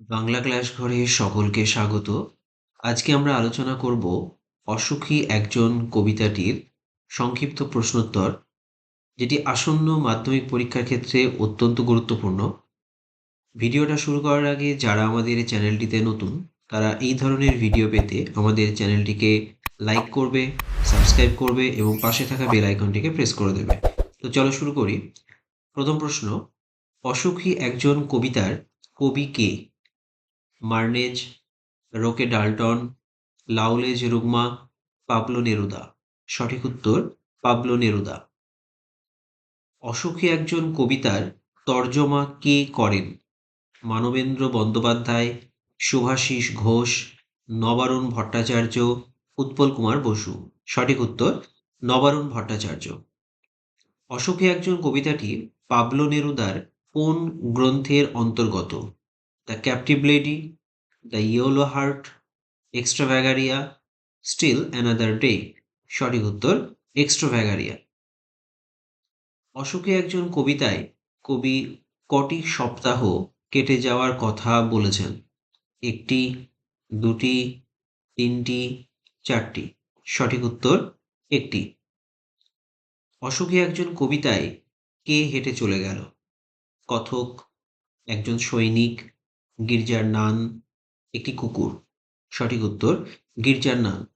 Bangla class ঘরে সকলকে স্বাগত। আজকে আমরা আলোচনা করব অসুখী একজন কবিতাটির সংক্ষিপ্ত প্রশ্নোত্তর, যেটি আসন্ন মাধ্যমিক পরীক্ষার ক্ষেত্রে অত্যন্ত গুরুত্বপূর্ণ। ভিডিওটা শুরু করার আগে যারা আমাদের চ্যানেলটিতে নতুন, তারা এই ধরনের ভিডিও পেতে আমাদের চ্যানেলটিকে লাইক করবে, সাবস্ক্রাইব করবে এবং পাশে থাকা বেল আইকনটিকে প্রেস করে দেবে। তো চলো শুরু করি। প্রথম প্রশ্ন, অসুখী একজন কবিতার কবি কে? মার্নেজ, রোকে ডাল্টন লাউলেজ রুগমা, পাবলো নেরুদা। সঠিক উত্তর, পাবলো নেরুদা। অসুখী একজন কবিতার তর্জমা কে করেন? মানবেন্দ্র বন্দ্যোপাধ্যায়, শুভাশিস ঘোষ, নবারুণ ভট্টাচার্য, উৎপল কুমার বসু। সঠিক উত্তর, নবারুণ ভট্টাচার্য। অসুখী একজন কবিতাটি পাবলো নেরুদার কোন গ্রন্থের অন্তর্গত? The captive lady the yellow heart Extravagaria still another day সঠিক উত্তর এক্সট্রাভ্যাগারিয়া অশোকে একজন কবিতায়, কবি কটি সপ্তাহ কেটে যাওয়ার কথা বলেছেন। একটি, দুটি, তিনটি, চারটি। সঠিক উত্তর, একটি। অশোকে একজন কবিতায় কে হেঁটে চলে গেল? কথক, একজন সৈনিক গির্জার নান, একটি কুকুর। সঠিক উত্তর, গির্জার নান।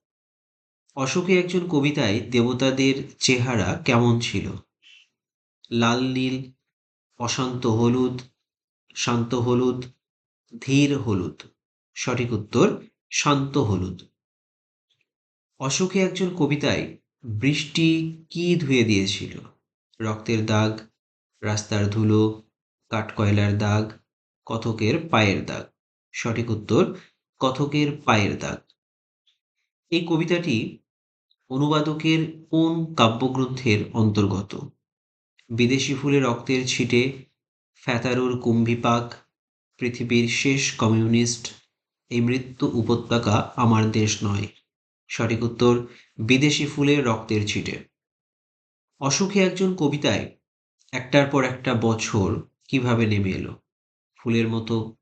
অশোকে একজন কবিতায় দেবতাদের চেহারা কেমন ছিল? লাল নীল, অশান্ত হলুদ, শান্ত হলুদ, ধীর হলুদ। সঠিক উত্তর, শান্ত হলুদ। অশোকে একজন কবিতায় বৃষ্টি কি ধুয়ে দিয়েছিল? রক্তের দাগ, রাস্তার ধুলো, কাঠকয়লার দাগ কথকের পায়ের দাগ? সঠিক উত্তর কথকের পায়ের দাগ। এই কবিতাটি অনুবাদকের কোন কাব্যগ্রন্থের অন্তর্গত? বিদেশি ফুলে রক্তের ছিটে, ফ্যাতারুর কুম্ভিপাক পৃথিবীর শেষ কমিউনিস্ট, এই মৃত্যু উপত্যকা আমার দেশ নয়। সঠিক উত্তর, বিদেশি ফুলের রক্তের ছিটে। অসুখে একজন কবিতায় একটার পর একটা বছর কীভাবে নেমে এলো? ফুলের মতো,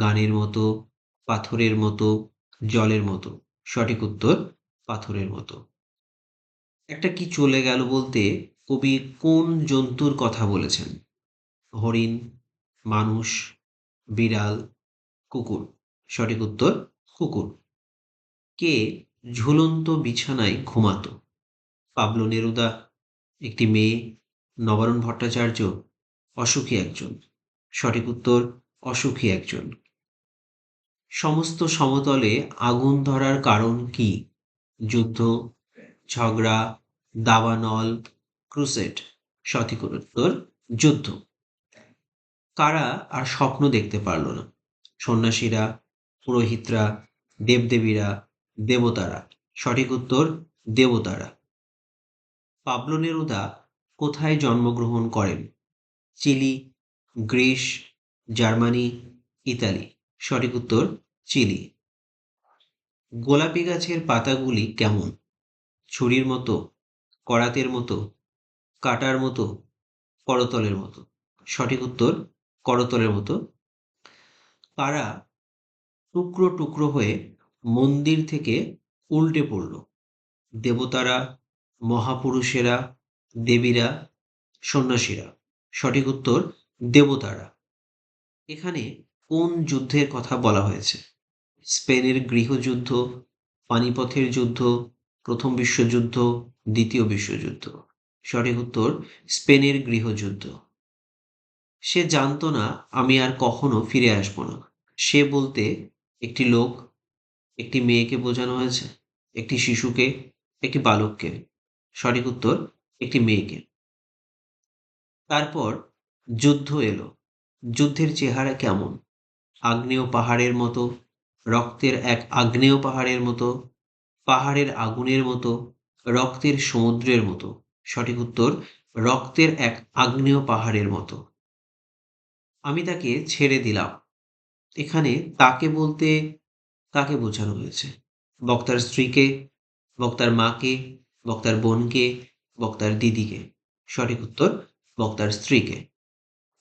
গানের মতো, পাথরের মতো, জলের মতো। সঠিক উত্তর, পাথরের মতো। একটা কি চলে গেল বলতে কবি কোন জন্তুর কথা বলেছেন? হরিণ, মানুষ, বিড়াল, কুকুর। সঠিক উত্তর, কুকুর। কে ঝুলন্ত বিছানায় ঘুমাতো? পাবলো নেরুদা, একটি মেয়ে, নবারুণ ভট্টাচার্য, অসুখী একজন। সঠিক উত্তর অসুখী একজন। সমস্ত সমতলে আগুন ধরার কারণ কি? যুদ্ধ, ঝগড়া, দাবানল ক্রুসেট সঠিক উত্তর, যুদ্ধ। কারা আর স্বপ্ন দেখতে পারল না? সন্ন্যাসীরা, পুরোহিতরা, দেবদেবীরা, দেবতারা। সঠিক উত্তর, দেবতারা। পাবলো নেরুদা কোথায় জন্মগ্রহণ করেন? Chile Greece, Germany, Italy. সঠিক উত্তর, চিলি। গোলাপি গাছের পাতাগুলি কেমন? ছুরির মতো, করাতের মতো, কাটার মতো, করতলের মতো। সঠিক উত্তর, করতলের মতো। কারা টুকরো টুকরো হয়ে মন্দির থেকে উল্টে পড়ল। দেবতারা, মহাপুরুষেরা, দেবীরা, সন্ন্যাসীরা। সঠিক উত্তর দেবতারা। এখানে কোন যুদ্ধের কথা বলা হয়েছে? স্পেনের গৃহযুদ্ধ, পানিপথের যুদ্ধ, প্রথম বিশ্বযুদ্ধ, দ্বিতীয় বিশ্বযুদ্ধ? সঠিক উত্তর, স্পেনের গৃহযুদ্ধ। সে জানতো না, আমি আর কখনো ফিরে আসব না। সে বলতে, একটি লোক, একটি মেয়েকে বোঝানো হয়েছে, একটি শিশুকে, একটি বালককে। সঠিক উত্তর, একটি মেয়েকে। তারপর যুদ্ধ এলো। যুদ্ধের চেহারা কেমন? আগ্নেয় পাহাড়ের মতো, রক্তের এক আগ্নেয় পাহাড়ের মতো, পাহাড়ের আগুনের মতো, রক্তের সমুদ্রের মতো। সঠিক উত্তর, রক্তের এক আগ্নেয় পাহাড়ের মতো। আমি তাকে ছেড়ে দিলাম। এখানে তাকে বলতে কাকে বোঝানো হয়েছে। বক্তার স্ত্রীকে, বক্তার মাকে, বক্তার বোনকে, বক্তার দিদিকে। সঠিক উত্তর, বক্তার স্ত্রীকে।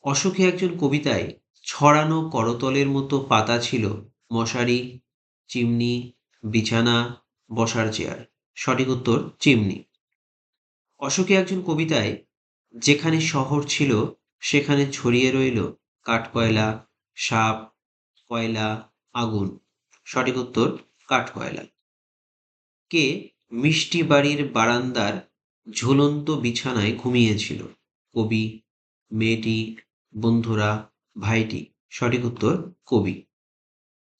অসুখী একজন কবিতায় ছড়ানো করতলের মতো পাতা ছিল মশারি, চিমনি, বিছানা, বসার চেয়ার। সঠিক উত্তর, চিমনি। অশোকে একজন কবিতায় যেখানে শহর ছিল, সেখানে ছড়িয়ে রইল কাঠকয়লা, সাপ, কয়লা, আগুন। সঠিক উত্তর, কাঠকয়লা। কে মিষ্টি বাড়ির বারান্দার ঝুলন্ত বিছানায় ঘুমিয়েছিল? কবি, মেয়েটি বন্ধুরা, ভাইটি, সঠিক উত্তর কবি।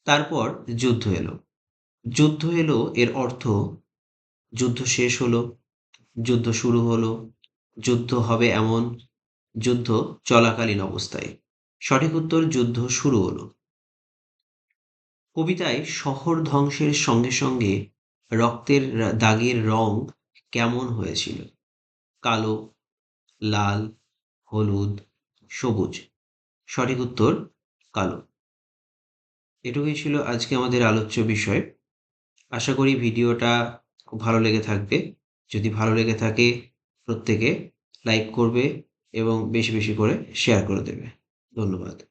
তারপর যুদ্ধ এলো। যুদ্ধ এলো এর অর্থ, যুদ্ধ শেষ হলো, যুদ্ধ শুরু হলো, যুদ্ধ হবে এমন, যুদ্ধ চলাকালীন অবস্থায়। সঠিক উত্তর, যুদ্ধ শুরু হলো। কবিতায় শহর ধ্বংসের সঙ্গে সঙ্গে রক্তের দাগের রং কেমন হয়েছিল? কালো, লাল, হলুদ সবুজ। সঠিক উত্তর, কালো। এটুকুই ছিল আজকে আমাদের আলোচ্য বিষয়। আশা করি ভিডিওটা খুব ভালো লেগে থাকবে। যদি ভালো লেগে থাকে, প্রত্যেকে লাইক করবে এবং বেশি বেশি করে শেয়ার করে দেবে। ধন্যবাদ।